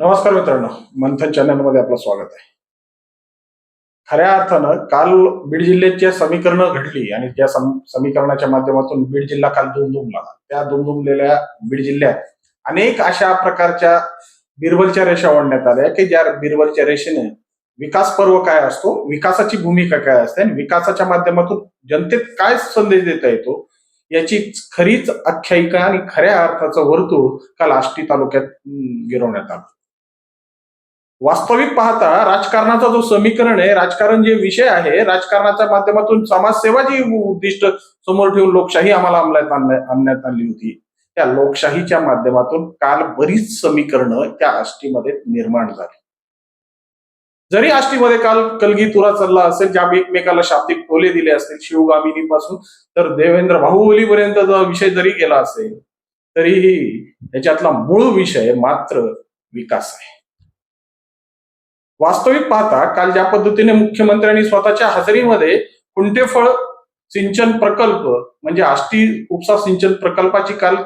नमस्कार मित्रांनो मंथन चॅनलमध्ये आपलं स्वागत आहे. खऱ्या अर्थानं काल बीड जिल्ह्याची समीकरणं घडली आणि त्या समीकरणाच्या माध्यमातून बीड जिल्हा काल दुमदुमला. त्या दुमदुमलेल्या बीड जिल्ह्यात अनेक अशा प्रकारच्या बिरबलच्या रेषा ओढण्यात आल्या की ज्या बिरबलच्या रेषेने विकास पर्व काय असतो विकासाची भूमिका काय असते आणि विकासाच्या माध्यमातून जनतेत काय संदेश देता येतो याची खरीच आख्यायिका आणि खऱ्या अर्थाचं वर्तुळ काल आष्टी तालुक्यात गिरवण्यात आलं. वास्तविक पाहता राजकारणाचा जो समीकरण आहे राजकारण जे विषय आहे राजकारणाच्या माध्यमातून समाजसेवा जी उद्दिष्ट समोर ठेवून लोकशाही आम्हाला अंमलात आणण्यात आली होती त्या लोकशाहीच्या माध्यमातून काल बरीच समीकरणं त्या आष्टीमध्ये निर्माण झाली. जरी आष्टीमध्ये काल कलगी तुरा चालला असेल ज्या एकमेकाला शाब्दिक टोले दिले असतील शिवगामिनीपासून तर देवेंद्र बाहुबलीपर्यंतचा विषय जरी गेला असेल तरीही याच्यातला मूळ विषय मात्र विकास आहे. वास्तविक पाहता काल ज्या पद्धतीने मुख्यमंत्र्यांनी स्वतःच्या हजेरीमध्ये कुंटेफळ सिंचन प्रकल्प म्हणजे आष्टी उपसा सिंचन प्रकल्पाची काल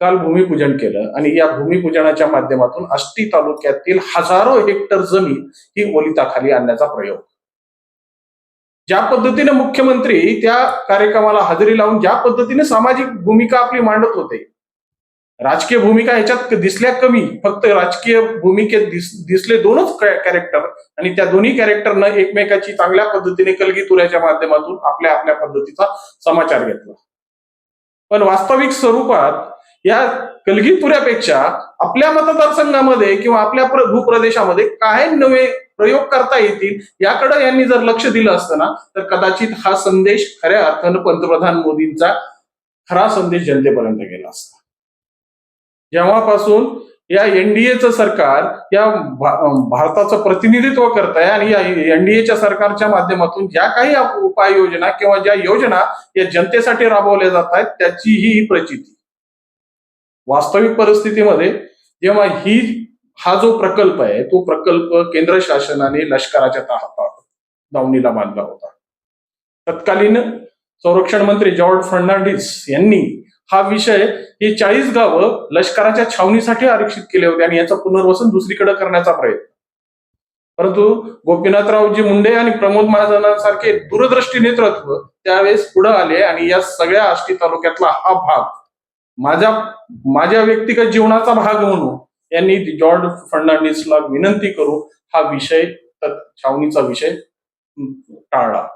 काल भूमिपूजन केलं आणि या भूमिपूजनाच्या माध्यमातून आष्टी तालुक्यातील हजारो हेक्टर जमीन ही ओलिताखाली आणण्याचा प्रयोग. ज्या पद्धतीने मुख्यमंत्री त्या कार्यक्रमाला हजेरी लावून ज्या पद्धतीने सामाजिक भूमिका आपली मांडत होते राजकीय भूमिका ह्याच्यात दिसल्या कमी फक्त राजकीय भूमिकेत दिस, दिसले दोनच कॅरेक्टर आणि त्या दोन्ही कॅरेक्टरनं एकमेकाची चांगल्या पद्धतीने कलगीतुऱ्याच्या माध्यमातून आपल्या आपल्या पद्धतीचा समाचार घेतला. पण वास्तविक स्वरूपात या कलगीतुऱ्यापेक्षा आपल्या मतदारसंघामध्ये किंवा आपल्या भूप्रदेशामध्ये काय नवे प्रयोग करता येतील याकडे यांनी जर लक्ष दिलं असतं ना तर कदाचित हा संदेश खऱ्या अर्थानं पंतप्रधान मोदींचा खरा संदेश जनतेपर्यंत गेला असता. जेव्हापासून या एनडीएचं सरकार या भारताचं प्रतिनिधित्व करत आहे आणि या एनडीएच्या सरकारच्या माध्यमातून ज्या काही उपाययोजना किंवा ज्या योजना या जनतेसाठी राबवल्या जात आहेत त्याची ही प्रचिती. वास्तविक परिस्थितीमध्ये जेव्हा ही हा जो प्रकल्प आहे तो प्रकल्प केंद्र शासनाने लष्कराच्या हातात दावणीला बांधला होता. तत्कालीन संरक्षण मंत्री जॉर्ज फर्नांडिस यांनी हा विषय ही चाळीस गावं लष्कराच्या छावणीसाठी आरक्षित केले होते आणि याचं पुनर्वसन दुसरीकडे करण्याचा प्रयत्न. परंतु गोपीनाथरावजी मुंडे आणि प्रमोद महाजनांसारखे दूरदृष्टी नेतृत्व त्यावेळेस पुढे आले आणि या सगळ्या आष्टी तालुक्यातला हा भाग माझ्या माझ्या व्यक्तिगत जीवनाचा भाग म्हणून यांनी जॉर्ज फर्नांडिसला विनंती करू हा विषय छावणीचा विषय टाळला.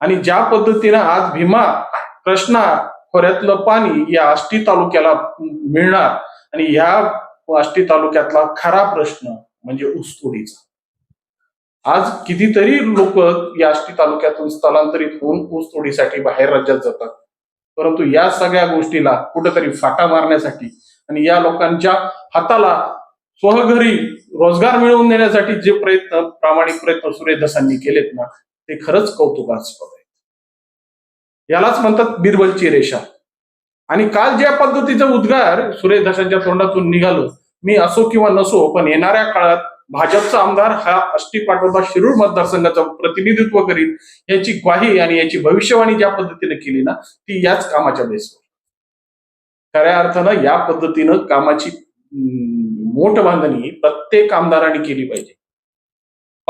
आणि ज्या पद्धतीनं आज भीमा कृष्णा खोऱ्यातलं पाणी या आष्टी तालुक्याला मिळणार आणि या आष्टी तालुक्यातला खरा प्रश्न म्हणजे ऊसतोडीचा. आज कितीतरी लोक या आष्टी तालुक्यातून स्थलांतरित होऊन ऊसतोडीसाठी बाहेर राज्यात जातात. परंतु या सगळ्या गोष्टीला कुठेतरी फाटा मारण्यासाठी आणि या लोकांच्या हाताला स्वघरी रोजगार मिळवून देण्यासाठी जे प्रयत्न प्रामाणिक प्रयत्न सुरेदासांनी केलेत ना ते खरंच कौतुकास्पद आहे. यालाच म्हणतात बिरबलची रेषा. आणि काल ज्या पद्धतीचं उद्गार सुरेश दशांच्या तोंडातून निघालं मी असो किंवा नसो पण येणाऱ्या काळात भाजपचा आमदार हा अष्टी पाठोबा शिरूर मतदारसंघाचं प्रतिनिधित्व करीत याची ग्वाही आणि याची भविष्यवाणी ज्या पद्धतीने केली ना ती याच कामाच्या बेसवर खऱ्या अर्थानं या पद्धतीनं कामाची मोठ बांधणी प्रत्येक आमदारांनी केली पाहिजे.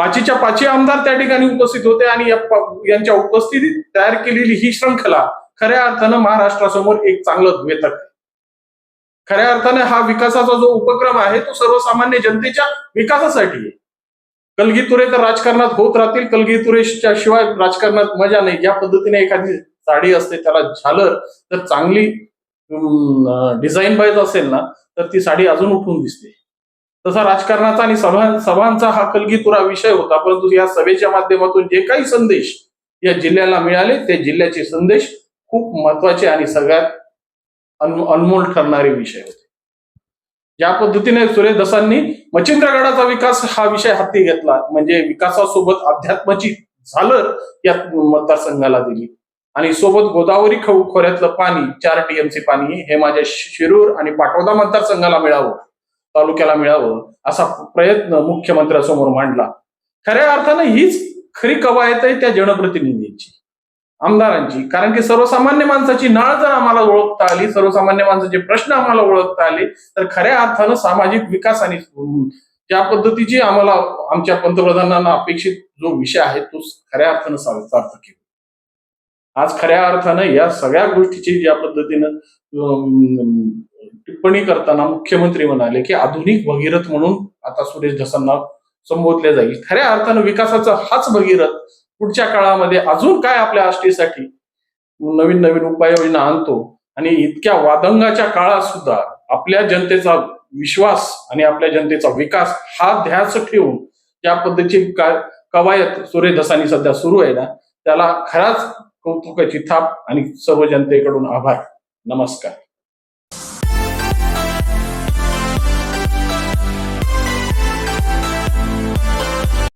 पाचीच्या पाची आमदार त्या ठिकाणी उपस्थित होते आणि यांच्या उपस्थितीत तयार केलेली ही श्रृंखला खऱ्या अर्थानं महाराष्ट्रासमोर एक चांगलं द्वेतक आहे. खऱ्या अर्थाने हा विकासाचा जो उपक्रम आहे तो सर्वसामान्य जनतेच्या विकासासाठी आहे. कलगीतुरे तर राजकारणात होत राहतील कलगीतुरेच्या शिवाय राजकारणात मजा नाही. ज्या पद्धतीने एखादी साडी असते त्याला झालर तर चांगली डिझाईन पाहिजे असेल ना तर ती साडी अजून उठून दिसते. तसा राजकारणाचा आणि सभा सभांचा हा कलगीतुरा विषय होता. परंतु या सभेच्या माध्यमातून जे काही संदेश या जिल्ह्याला मिळाले ते जिल्ह्याचे संदेश खूप महत्त्वाचे आणि सगळ्यात अनमोल ठरणारे विषय होते. ज्या पद्धतीने सुरेश दसांनी मच्छिंद्रगडाचा विकास हा विषय हाती घेतला म्हणजे विकासासोबत अध्यात्माची झालर या मतदारसंघाला दिली. आणि सोबत गोदावरी खऊ खोऱ्यातलं पाणी चार टीएमसी पाणी हे माझ्या शिरूर आणि पाटोदा मतदारसंघाला मिळावं. तालुक्याला मिळावं असा प्रयत्न मुख्यमंत्र्यासमोर मांडला. खऱ्या अर्थानं हीच खरी कवायत आहे त्या जनप्रतिनिधींची आमदारांची. कारण की सर्वसामान्य माणसाची नाळ जर आम्हाला ओळखता आली सर्वसामान्य माणसाचे प्रश्न आम्हाला ओळखता आले तर खऱ्या अर्थानं सामाजिक विकास आणि ज्या पद्धतीची आम्हाला आमच्या पंतप्रधानांना अपेक्षित जो विषय आहे तो खऱ्या अर्थानं सार्थ केला आज खऱ्या अर्थानं या सगळ्या गोष्टीची ज्या पद्धतीनं टिप्पणी करताना मुख्यमंत्री म्हणाले की आधुनिक भगीरथ म्हणून आता सुरेश धसांना संबोधले जाईल. खऱ्या अर्थानं विकासाचा हाच भगीरथ पुढच्या काळामध्ये अजून काय आपल्या आष्टीसाठी नवीन नवीन उपाययोजना आणतो आणि इतक्या वादंगाच्या काळात सुद्धा आपल्या जनतेचा विश्वास आणि आपल्या जनतेचा विकास हा ध्यास ठेवून ज्या पद्धतीची कवायत सुरेश धसांनी सध्या सुरू आहे ना त्याला खराच कौतुकाची थाप आणि सर्व जनतेकडून आभार. नमस्कार.